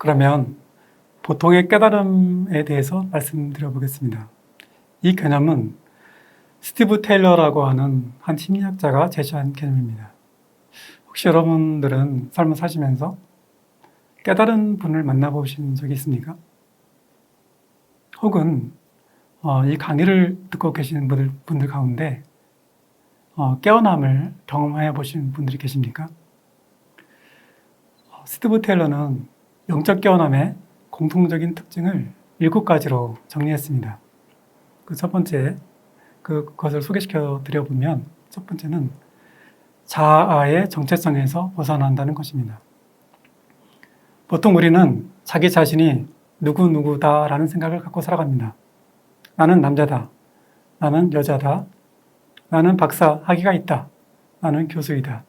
그러면 보통의 깨달음에 대해서 말씀드려 보겠습니다. 이 개념은 스티브 테일러라고 하는 한 심리학자가 제시한 개념입니다. 혹시 여러분들은 삶을 사시면서 깨달은 분을 만나보신 적이 있습니까? 혹은 어, 이 강의를 듣고 계시는 분들, 분들 가운데 어, 깨어남을 경험해 보신 분들이 계십니까? 어, 스티브 테일러는 영적 깨어남의 공통적인 특징을 일곱 가지로 정리했습니다. 그 첫 번째, 그- 그것을 소개시켜 드려보면 첫 번째는 자아의 정체성에서 벗어난다는 것입니다. 보통 우리는 자기 자신이 누구누구다라는 생각을 갖고 살아갑니다. 나는 남자다. 나는 여자다. 나는 박사 학위가 있다. 나는 교수이다.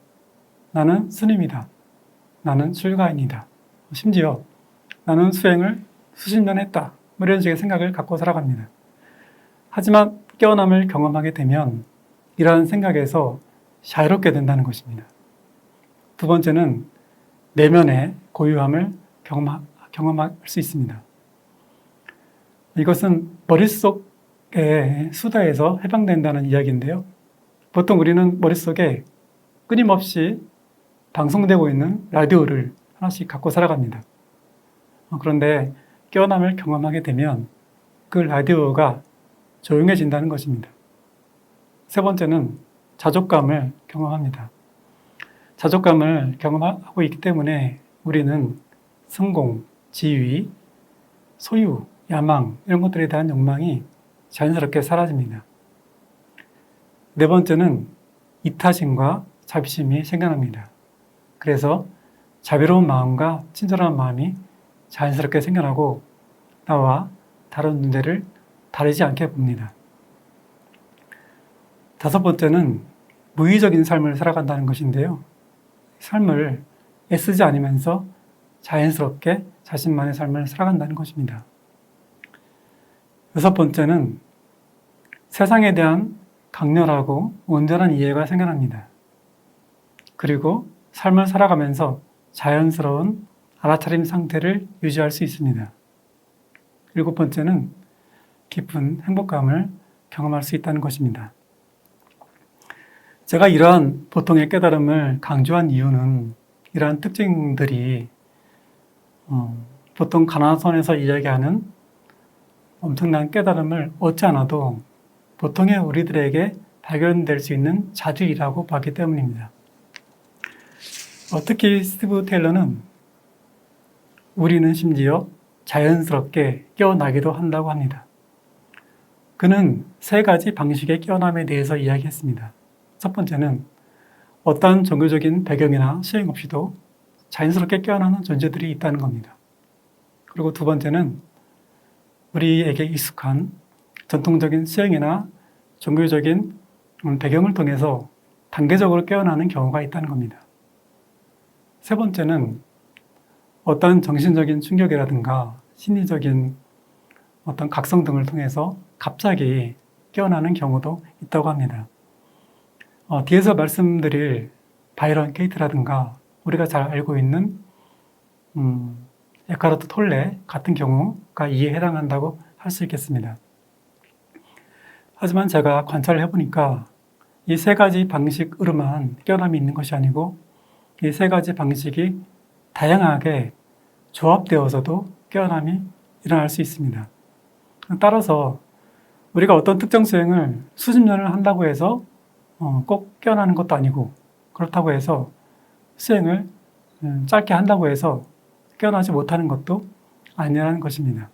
나는 스님이다. 나는 출가인이다. 심지어 나는 수행을 수십 년 했다. 뭐 이런 식의 생각을 갖고 살아갑니다. 하지만 깨어남을 경험하게 되면 이러한 생각에서 자유롭게 된다는 것입니다. 두 번째는 내면의 고유함을 경험할 수 있습니다. 이것은 머릿속의 수다에서 해방된다는 이야기인데요. 보통 우리는 머릿속에 끊임없이 방송되고 있는 라디오를 하나씩 갖고 살아갑니다. 어, 그런데 깨어남을 경험하게 되면 그 라디오가 조용해진다는 것입니다. 세 번째는 자족감을 경험합니다. 자족감을 경험하고 있기 때문에 우리는 성공, 지위, 소유, 야망 이런 것들에 대한 욕망이 자연스럽게 사라집니다. 네 번째는 이타심과 자비심이 생겨납니다. 그래서 자비로운 마음과 친절한 마음이 자연스럽게 생겨나고 나와 다른 문제를 다르지 않게 봅니다. 다섯 번째는 무의적인 삶을 살아간다는 것인데요. 삶을 애쓰지 않으면서 자연스럽게 자신만의 삶을 살아간다는 것입니다. 여섯 번째는 세상에 대한 강렬하고 온전한 이해가 생겨납니다. 그리고 삶을 살아가면서 자연스러운 알아차림 상태를 유지할 수 있습니다. 일곱 번째는 깊은 행복감을 경험할 수 있다는 것입니다. 제가 이러한 보통의 깨달음을 강조한 이유는 이러한 특징들이 어, 보통 가나선에서 이야기하는 엄청난 깨달음을 얻지 않아도 보통의 우리들에게 발견될 수 있는 자질이라고 봤기 때문입니다. 어, 특히 스티브 테일러는 우리는 심지어 자연스럽게 깨어나기도 한다고 합니다. 그는 세 가지 방식의 깨어남에 대해서 이야기했습니다. 첫 번째는 어떠한 종교적인 배경이나 시행 없이도 자연스럽게 깨어나는 존재들이 있다는 겁니다. 그리고 두 번째는 우리에게 익숙한 전통적인 수행이나 종교적인 배경을 통해서 단계적으로 깨어나는 경우가 있다는 겁니다. 세 번째는 어떤 정신적인 충격이라든가 심리적인 어떤 각성 등을 통해서 갑자기 깨어나는 경우도 있다고 합니다. 어, 뒤에서 말씀드릴 바이런 케이트라든가 우리가 잘 알고 있는 음, 에카르트 톨레 같은 경우가 이에 해당한다고 할 수 있겠습니다. 하지만 제가 관찰을 해보니까 이 세 가지 방식으로만 깨어남이 있는 것이 아니고 이 세 가지 방식이 다양하게 조합되어서도 깨어남이 일어날 수 있습니다. 따라서 우리가 어떤 특정 수행을 수십 년을 한다고 해서 어, 꼭 깨어나는 것도 아니고 그렇다고 해서 수행을 음, 짧게 한다고 해서 깨어나지 못하는 것도 아니라는 것입니다.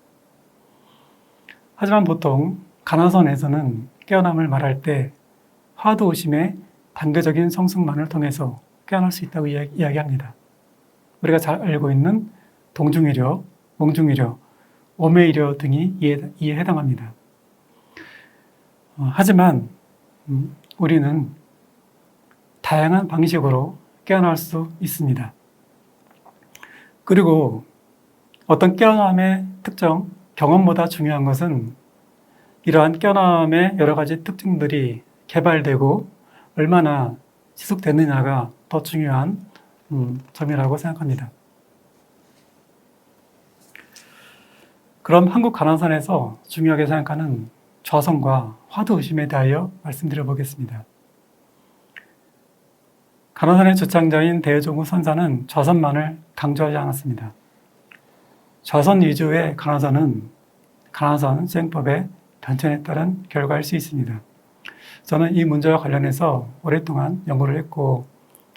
하지만 보통 가나선에서는 깨어남을 말할 때 화두 오심의 단계적인 성숙만을 통해서 깨어날 수 있다고 이야- 이야기합니다. 우리가 잘 알고 있는 동중이려, 몽중이려, 오매이려 등이 이에, 해당합니다. 어, 하지만 음, 우리는 다양한 방식으로 깨어날 수 있습니다. 그리고 어떤 깨어남의 특정, 경험보다 중요한 것은 이러한 깨어남의 여러 가지 특징들이 개발되고 얼마나 지속되느냐가 더 중요한 음, 점이라고 생각합니다. 그럼 한국 가나선에서 중요하게 생각하는 좌선과 화두 의심에 대하여 말씀드려 보겠습니다. 가나선의 주창자인 대종우 선사는 좌선만을 강조하지 않았습니다. 좌선 위주의 가나선은 가나선 수행법의 변천에 따른 결과일 수 있습니다. 저는 이 문제와 관련해서 오랫동안 연구를 했고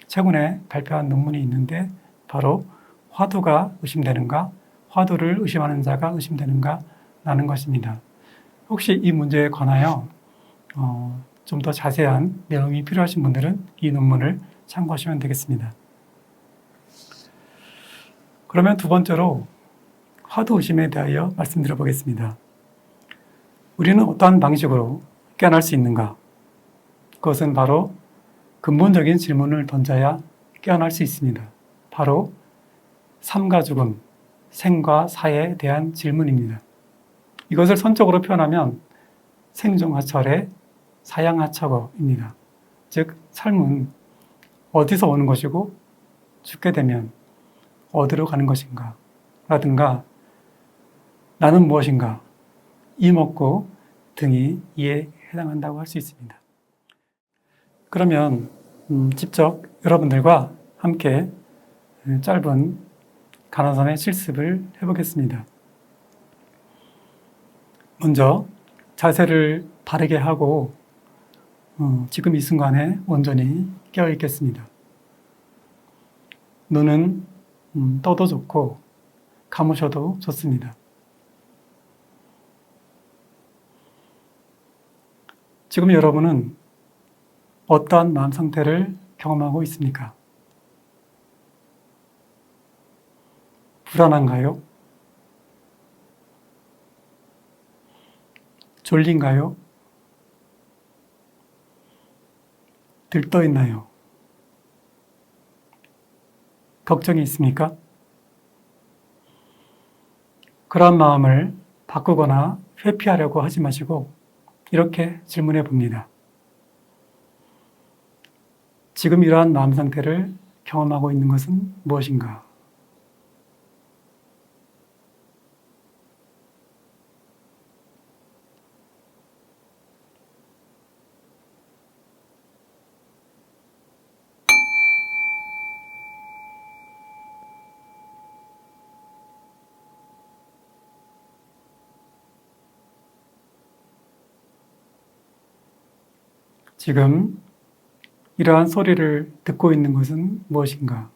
최근에 발표한 논문이 있는데 바로 화두가 의심되는가, 화두를 의심하는 자가 의심되는가 라는 것입니다. 혹시 이 문제에 관하여 어, 좀 더 자세한 내용이 필요하신 분들은 이 논문을 참고하시면 되겠습니다. 그러면 두 번째로 화두 의심에 대하여 말씀드려 보겠습니다. 우리는 어떠한 방식으로 깨어날 수 있는가? 그것은 바로 근본적인 질문을 던져야 깨어날 수 있습니다. 바로 삶과 죽음, 생과 사에 대한 질문입니다. 이것을 선적으로 표현하면 생종하철의 사양하처거입니다. 즉, 삶은 어디서 오는 것이고 죽게 되면 어디로 가는 것인가? 라든가 나는 무엇인가? 이 먹고 등이 이에 해당한다고 할 수 있습니다. 그러면 음, 직접 여러분들과 함께 짧은 가나선의 실습을 해보겠습니다. 먼저 자세를 바르게 하고 어, 지금 이 순간에 온전히 깨어 있겠습니다. 눈은 음, 떠도 좋고 감으셔도 좋습니다. 지금 여러분은 어떠한 마음 상태를 경험하고 있습니까? 불안한가요? 졸린가요? 들떠 있나요? 걱정이 있습니까? 그러한 마음을 바꾸거나 회피하려고 하지 마시고 이렇게 질문해 봅니다. 지금 이러한 마음 상태를 경험하고 있는 것은 무엇인가? 지금 이러한 소리를 듣고 있는 것은 무엇인가?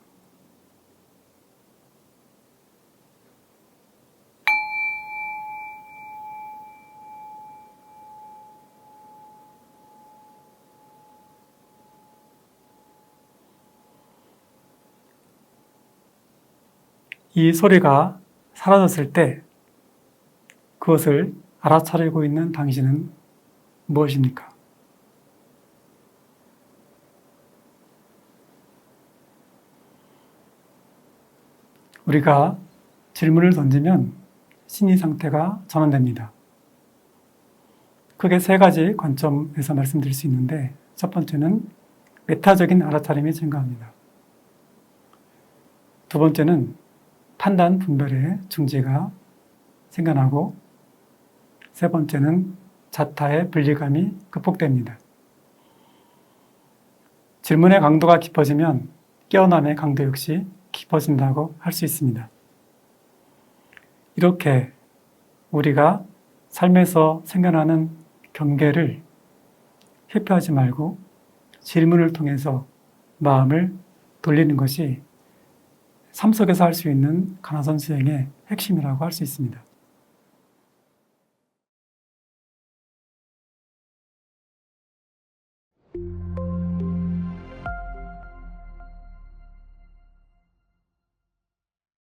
이 소리가 사라졌을 때 그것을 알아차리고 있는 당신은 무엇입니까? 우리가 질문을 던지면 심리 상태가 전환됩니다. 크게 세 가지 관점에서 말씀드릴 수 있는데 첫 번째는 메타적인 알아차림이 증가합니다. 두 번째는 판단 분별의 중지가 생겨나고 세 번째는 자타의 분리감이 극복됩니다. 질문의 강도가 깊어지면 깨어남의 강도 역시 깊어진다고 할 수 있습니다. 이렇게 우리가 삶에서 생겨나는 경계를 회피하지 말고 질문을 통해서 마음을 돌리는 것이 삶 속에서 할 수 있는 가나선 수행의 핵심이라고 할 수 있습니다.